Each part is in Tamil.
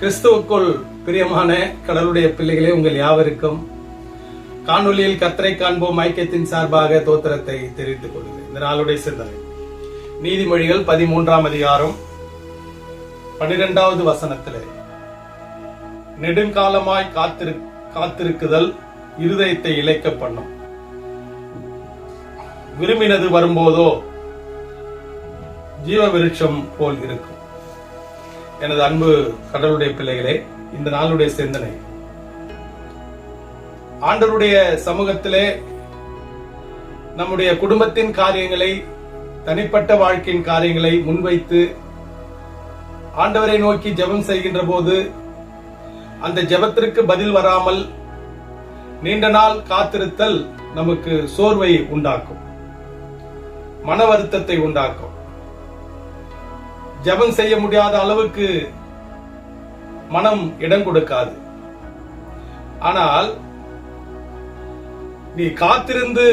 கிறிஸ்துவுக்குள் பிரியமான கடவுளுடைய பிள்ளைகளே உங்கள் யாவருக்கும் காணொளியில் கத்தரை காண்போம் ஐக்கியத்தின் சார்பாக தோத்திரத்தை தெரிவித்துக் கொள்கிறேன். இந்த நாளுடைய சிந்தனை. நீதிமொழிகள் பதிமூன்றாம் அதிகாரம் பன்னிரெண்டாவது வசனத்திலே நெடுங்காலமாய் காத்திரு காத்திருக்குதல் இருதயத்தை இழைக்க பண்ணும் விரும்பினது வரும்போதோ ஜீவ விருட்சம் போல் இருக்கும். எனது அன்பு கடவுளுடைய பிள்ளைகளே இந்த நாளுடைய சிந்தனை. ஆண்டவருடைய சமூகத்திலே நம்முடைய குடும்பத்தின் காரியங்களை தனிப்பட்ட வாழ்க்கையின் காரியங்களை முன்வைத்து ஆண்டவரை நோக்கி ஜெபம் செய்கின்ற போது அந்த ஜெபத்திற்கு பதில் வராமல் நீண்ட நாள் காத்திருத்தல் நமக்கு சோர்வை உண்டாக்கும் மன வருத்தத்தை உண்டாக்கும். ஜெபம் செய்ய முடியாத அளவுக்கு மனம் இடம் கொடுக்காது. ஆனால் நீ காத்திருந்து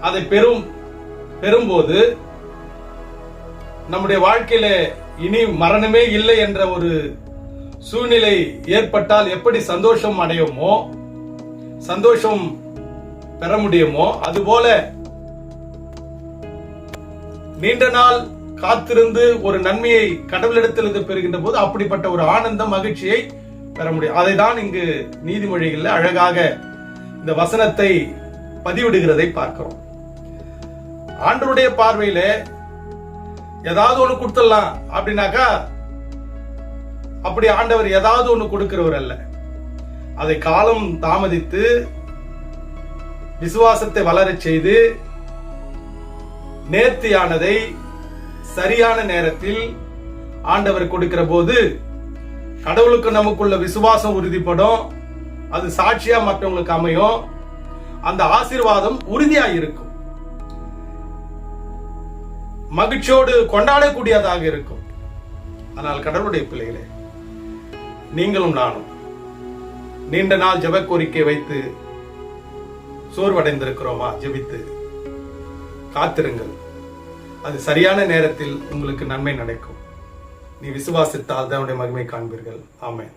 அதை பெறும் பெறும்போது நம்முடைய வாழ்க்கையில இனி மரணமே இல்லை என்ற ஒரு சூழ்நிலை ஏற்பட்டால் எப்படி சந்தோஷம் அடையுமோ சந்தோஷம் பெற முடியுமோ அதுபோல நீண்ட நாள் காத்திருந்து ஒரு நன்மையை கடவுளிடத்திலிருந்து பெறுகின்ற போது அப்படிப்பட்ட ஒரு ஆனந்தம் மகிழ்ச்சியை பெற முடியும். அதை தான் இங்கு நீதிமொழிகள்ல அழகாக இந்த வசனத்தை பதிவிடுகிறதை பார்க்கிறோம். ஆண்டருடைய பார்வையில ஏதாவது ஒண்ணு கொடுத்துடலாம் அப்படின்னாக்கா அப்படி ஆண்டவர் ஏதாவது ஒண்ணு கொடுக்கிறவர் அல்ல. அதை காலம் தாமதித்து விசுவாசத்தை வளரச் செய்து நேர்த்தியானதை சரியான நேரத்தில் ஆண்டவர் கொடுக்கிற போது கடவுளுக்கு நமக்குள்ள விசுவாசம் உறுதிப்படும். அது சாட்சியா மற்றவங்களுக்கு அமையும். அந்த ஆசீர்வாதம் உறுதியா இருக்கும் மகிழ்ச்சியோடு கொண்டாடக்கூடியதாக இருக்கும். ஆனால் கடவுளுடைய பிள்ளைகளே நீங்களும் நானும் நீண்ட நாள் ஜெப கோரிக்கை வைத்து சோர்வடைந்திருக்கிறோமா? ஜெபித்து காத்திருங்கள். அது சரியான நேரத்தில் உங்களுக்கு நன்மை நடக்கும். நீ விசுவாசித்தால் தான் உடைய மகிமை காண்பீர்கள். ஆமென்.